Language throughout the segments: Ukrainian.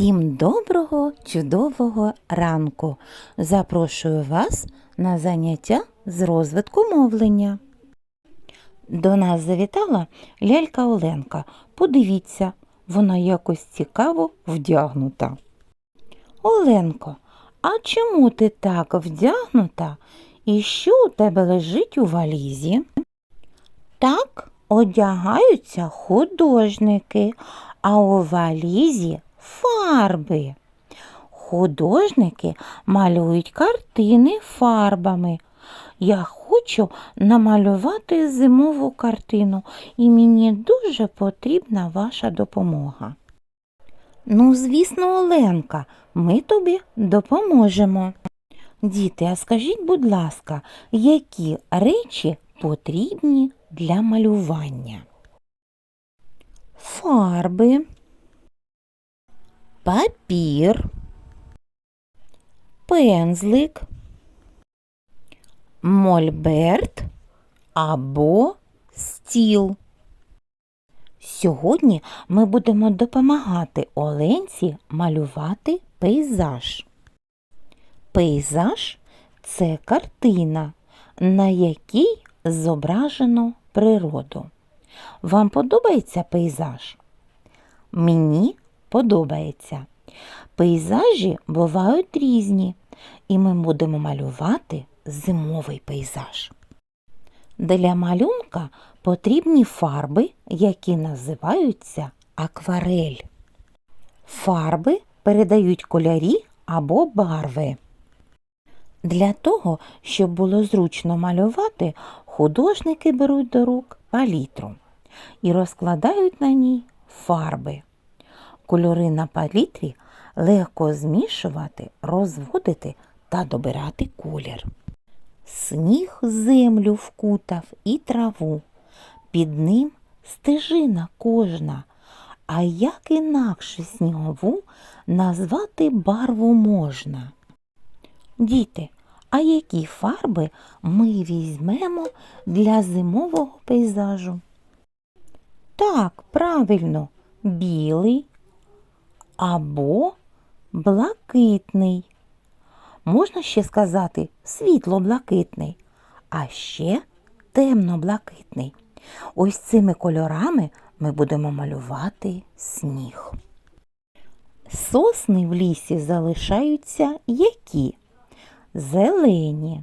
Всім доброго, чудового ранку! Запрошую вас на заняття з розвитку мовлення. До нас завітала лялька Оленка. Подивіться, вона якось цікаво вдягнута. Оленко, а чому ти так вдягнута? І що у тебе лежить у валізі? Так одягаються художники, а у валізі фарби. Художники малюють картини фарбами. Я хочу намалювати зимову картину, і мені дуже потрібна ваша допомога. Ну, звісно, Оленка, ми тобі допоможемо. Діти, а скажіть, будь ласка, які речі потрібні для малювання? Фарби, папір, пензлик, мольберт або стіл. Сьогодні ми будемо допомагати Оленці малювати пейзаж. Пейзаж це картина, на якій зображено природу. Вам подобається пейзаж? Мені подобається. Пейзажі бувають різні, і ми будемо малювати зимовий пейзаж. Для малюнка потрібні фарби, які називаються акварель. Фарби передають кольорі або барви. Для того, щоб було зручно малювати, художники беруть до рук палітру і розкладають на ній фарби. Кольори на палітрі легко змішувати, розводити та добирати колір. Сніг землю вкутав і траву, під ним стежина кожна, а як інакше снігову назвати барву можна. Діти, а які фарби ми візьмемо для зимового пейзажу? Так, правильно, білий або блакитний. Можна ще сказати світло-блакитний, а ще темно-блакитний. Ось цими кольорами ми будемо малювати сніг. Сосни в лісі залишаються які? Зелені.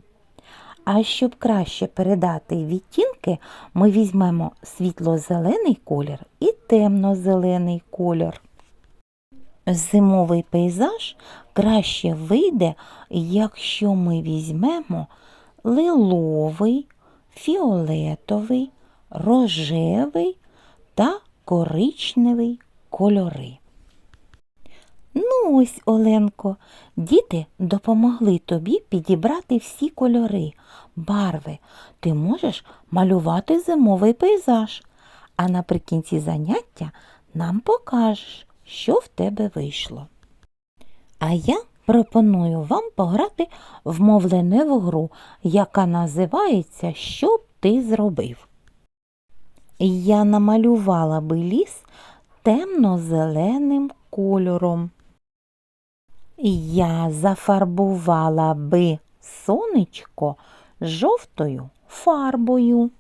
А щоб краще передати відтінки, ми візьмемо світло-зелений колір і темно-зелений колір. Зимовий пейзаж краще вийде, якщо ми візьмемо лиловий, фіолетовий, рожевий та коричневий кольори. Ну ось, Оленко, діти допомогли тобі підібрати всі кольори, барви. Ти можеш малювати зимовий пейзаж, а наприкінці заняття нам покажеш, що в тебе вийшло. А я пропоную вам пограти в мовленеву гру, яка називається Що б ти зробив. Я намалювала би ліс темно-зеленим кольором. Я зафарбувала би сонечко жовтою фарбою.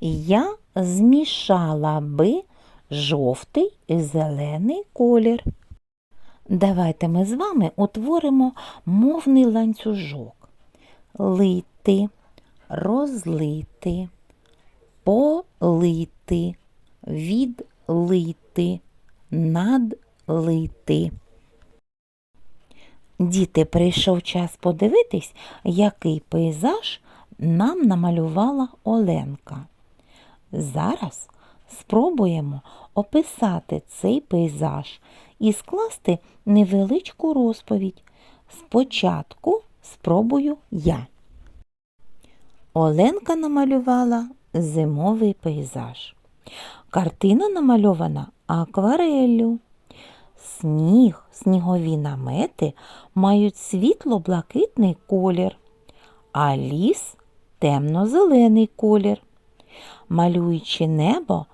Я змішала би жовтий і зелений колір. Давайте ми з вами утворимо мовний ланцюжок. Лити, розлити, полити, відлити, надлити. Діти, прийшов час подивитись, який пейзаж нам намалювала Оленка. Зараз спробуємо описати цей пейзаж і скласти невеличку розповідь. Спочатку спробую я. Оленка намалювала зимовий пейзаж. Картина намальована аквареллю. Сніг, снігові намети мають світло-блакитний колір, а ліс темно-зелений колір. Малюючи небо,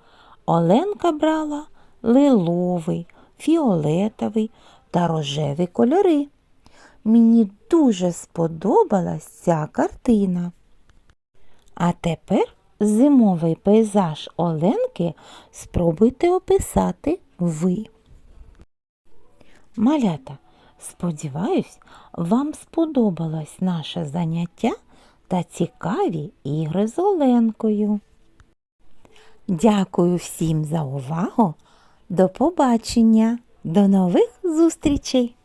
Оленка брала лиловий, фіолетовий та рожевий кольори. Мені дуже сподобалась ця картина. А тепер зимовий пейзаж Оленки спробуйте описати ви. Малята, сподіваюсь, вам сподобалось наше заняття та цікаві ігри з Оленкою. Дякую всім за увагу. До побачення. До нових зустрічей!